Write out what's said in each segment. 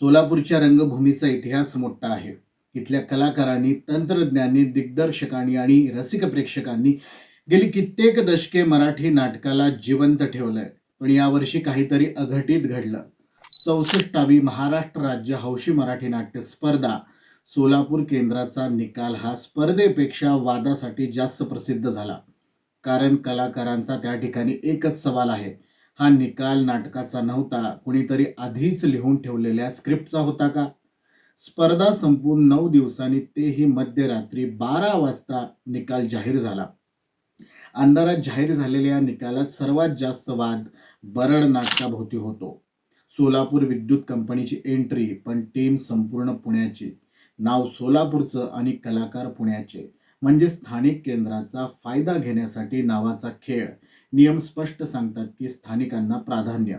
सोलापूरच्या रंगभूमीचा इतिहास मोठा आहे. इथल्या कलाकारांनी तंत्रज्ञांनी दिग्दर्शकांनी आणि रसिक प्रेक्षकांनी गेली कित्येक दशके मराठी नाटकाला जिवंत ठेवलंय. पण यावर्षी काहीतरी अघटित घडलं. चौसष्टावी महाराष्ट्र राज्य हौशी मराठी नाट्य स्पर्धा सोलापूर केंद्राचा निकाल हा स्पर्धेपेक्षा वादासाठी जास्त प्रसिद्ध झाला. कारण कलाकारांचा त्या ठिकाणी एकच सवाल आहे. हा निकाल नाटकाचा नव्हता. कुणीतरी आधीच लिहून ठेवलेल्या स्क्रिप्टचा होता का? स्पर्धा संपून नऊ दिवसांनी तेही मध्यरात्री बारा वाजता निकाल जाहीर झाला. अंधारात जाहीर झालेल्या निकालात सर्वात जास्त वाद बरड नाटकाभोवती होतो. सोलापूर विद्युत कंपनीची एंट्री पण टीम संपूर्ण पुण्याची. नाव सोलापूरचं आणि कलाकार पुण्याचे. म्हणजे स्थानिक केंद्राचा फायदा घेण्यासाठी नावाचा खेळ. नियम स्पष्ट सांगतात की स्थानिकांना प्राधान्य.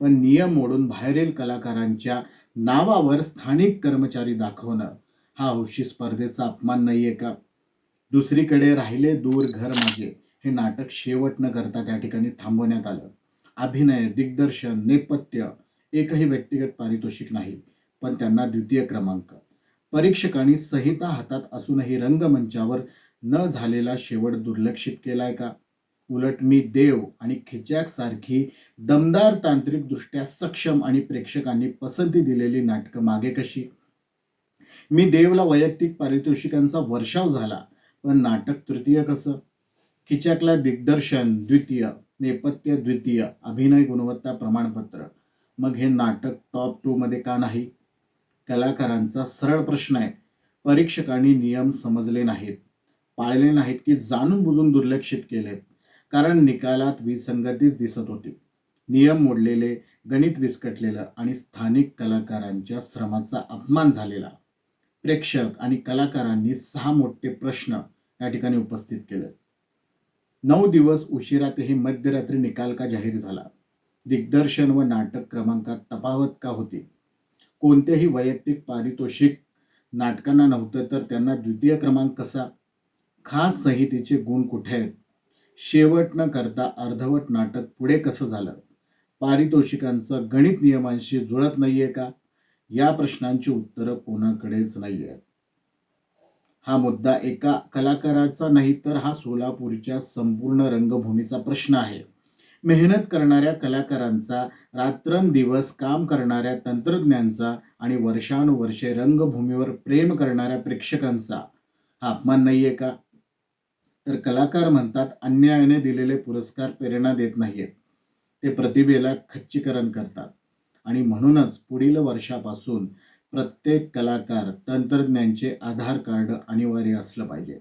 पण नियम मोडून बाहेरील कलाकारांच्या नावावर स्थानिक कर्मचारी दाखवणं हा हौशी स्पर्धेचा अपमान नाहीये का? दुसरीकडे राहिले दूर घर माझे हे नाटक शेवट न करता त्या ठिकाणी थांबवण्यात आलं. अभिनय दिग्दर्शन नेपथ्य एकही व्यक्तिगत पारितोषिक नाही पण त्यांना द्वितीय क्रमांक. परीक्षकांनी संहिता हातात असूनही रंगमंचावर न झालेला शेवट दुर्लक्षित केलाय का? उलट मी देव आणि खिचॅकसारखी दमदार तांत्रिकदृष्ट्या सक्षम आणि प्रेक्षकांनी पसंती दिलेली नाटकं मागे कशी? मी देवला वैयक्तिक पारितोषिकांचा वर्षाव झाला पण नाटक तृतीय कसं? खिचॅकला दिग्दर्शन द्वितीय नेपथ्य द्वितीय अभिनय गुणवत्ता प्रमाणपत्र. मग हे नाटक टॉप टू मध्ये का नाही? कलाकारांचा सरळ प्रश्न आहे. परीक्षकांनी नियम समजले नाहीत. पाळले नाहीत की जाणून बुजून दुर्लक्षित केले. कारण निकालात विसंगतीच दिसत होती. नियम मोडलेले गणित विस्कटलेलं आणि स्थानिक कलाकारांच्या श्रमाचा अपमान झालेला. प्रेक्षक आणि कलाकारांनी सहा मोठे प्रश्न या ठिकाणी उपस्थित केले. नऊ दिवस उशिरातही मध्यरात्री निकाल का जाहीर झाला? दिग्दर्शन व नाटक क्रमांकात तफावत का होती? कोणतेही वैयक्तिक पारितोषिक नाटकांना नव्हतं तर त्यांना द्वितीय क्रमांक कसा? खास संहितेचे गुण कुठे आहेत? शेवट न करता अर्धवट नाटक पुढे कसं झालं? पारितोषिकांचं गणित नियमांशी जुळत नाहीये का? या प्रश्नांची उत्तरं कोणाकडेच नाही आहेत हा मुद्दा एका कलाकाराचा नाही तर हा सोलापूरच्या संपूर्ण रंगभूमीचा प्रश्न आहे. मेहनत करणाऱ्या कलाकारांचा रात्रंदिवस काम करणाऱ्या तंत्रज्ञांचा आणि वर्षानुवर्षे रंगभूमीवर प्रेम करणाऱ्या प्रेक्षकांचा हा अपमान नाहीये का? तर कलाकार म्हणतात अन्यायाने दिलेले पुरस्कार प्रेरणा देत नाहीयेत. ते प्रतिभेला खच्चीकरण करतात. आणि म्हणूनच पुढील वर्षापासून प्रत्येक कलाकार तंत्रज्ञांचे आधार कार्ड अनिवार्य असलं पाहिजे.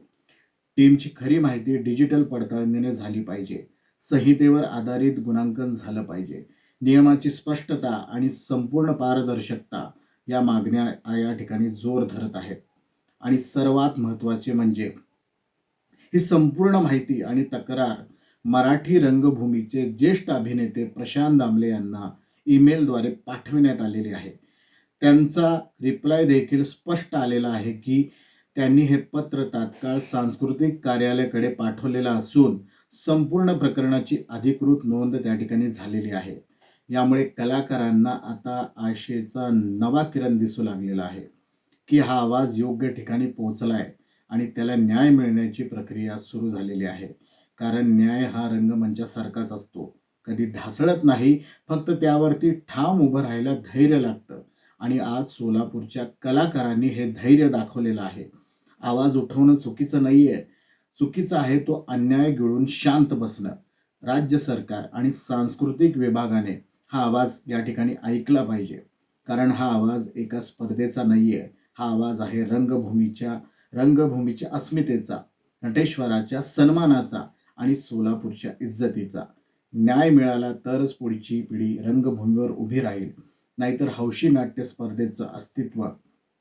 टीमची खरी माहिती डिजिटल पडताळणीने झाली पाहिजे. संहितेवर आधारित गुणांकन झालं पाहिजे. नियमाची स्पष्टता आणि संपूर्ण पारदर्शकता या मागण्या या ठिकाणी जोर धरत आहेत. आणि सर्वात महत्त्वाचे म्हणजे ही संपूर्ण माहिती आणि तक्रार मराठी रंगभूमीचे ज्येष्ठ अभिनेते प्रशांत दामले यांना ईमेलद्वारे पाठविण्यात आलेली आहे. त्यांचा रिप्लाय देखील स्पष्ट आलेला आहे की त्यांनी हे पत्र तात्काळ सांस्कृतिक कार्यालयाकडे पाठवलेलं असून संपूर्ण प्रकरणाची अधिकृत नोंद त्या ठिकाणी झालेली आहे. यामुळे कलाकारांना आता आशेचा नवा किरण दिसू लागलेला आहे की हा आवाज योग्य ठिकाणी पोहोचला आहे आणि त्याला न्याय मिळण्याची प्रक्रिया सुरू झालेली आहे. कारण न्याय हा रंगमंचासारखाच असतो. कधी ढासळत नाही फक्त त्यावरती ठाम उभं राहायला धैर्य लागतं. आणि आज सोलापूरच्या कलाकारांनी हे धैर्य दाखवलेलं आहे. आवाज उठवणं चुकीचं नाही आहे चुकीचं आहे तो अन्याय गिळून शांत बसणं. राज्य सरकार आणि सांस्कृतिक विभागाने हा आवाज या ठिकाणी ऐकला पाहिजे. कारण हा आवाज एका स्पर्धेचा नाही आहे हा आवाज आहे रंगभूमीच्या रंगभूमीच्या अस्मितेचा नटेश्वराच्या सन्मानाचा आणि सोलापूरच्या इज्जतीचा. न्याय मिळाला तरच पुढची पिढी रंगभूमीवर उभी राहील. नाहीतर हौशी नाट्य स्पर्धेचं अस्तित्व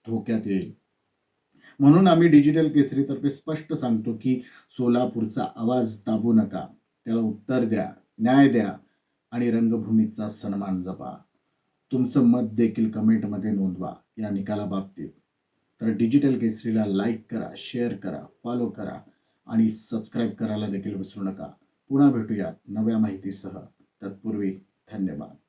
धोक्यात येईल. म्हणून आम्ही डिजिटल केसरीतर्फे स्पष्ट सांगतो की सोलापूरचा आवाज दाबू नका. त्याला उत्तर द्या न्याय द्या आणि रंगभूमीचा सन्मान जपा. तुमचं मत देखील कमेंटमध्ये नोंदवा. या निकालाबाबतीत. तर डिजिटल केसरीला लाईक करा शेअर करा फॉलो करा आणि सबस्क्राईब करायला देखील विसरू नका. पुन्हा भेटूयात नव्या माहितीसह. तत्पूर्वी धन्यवाद.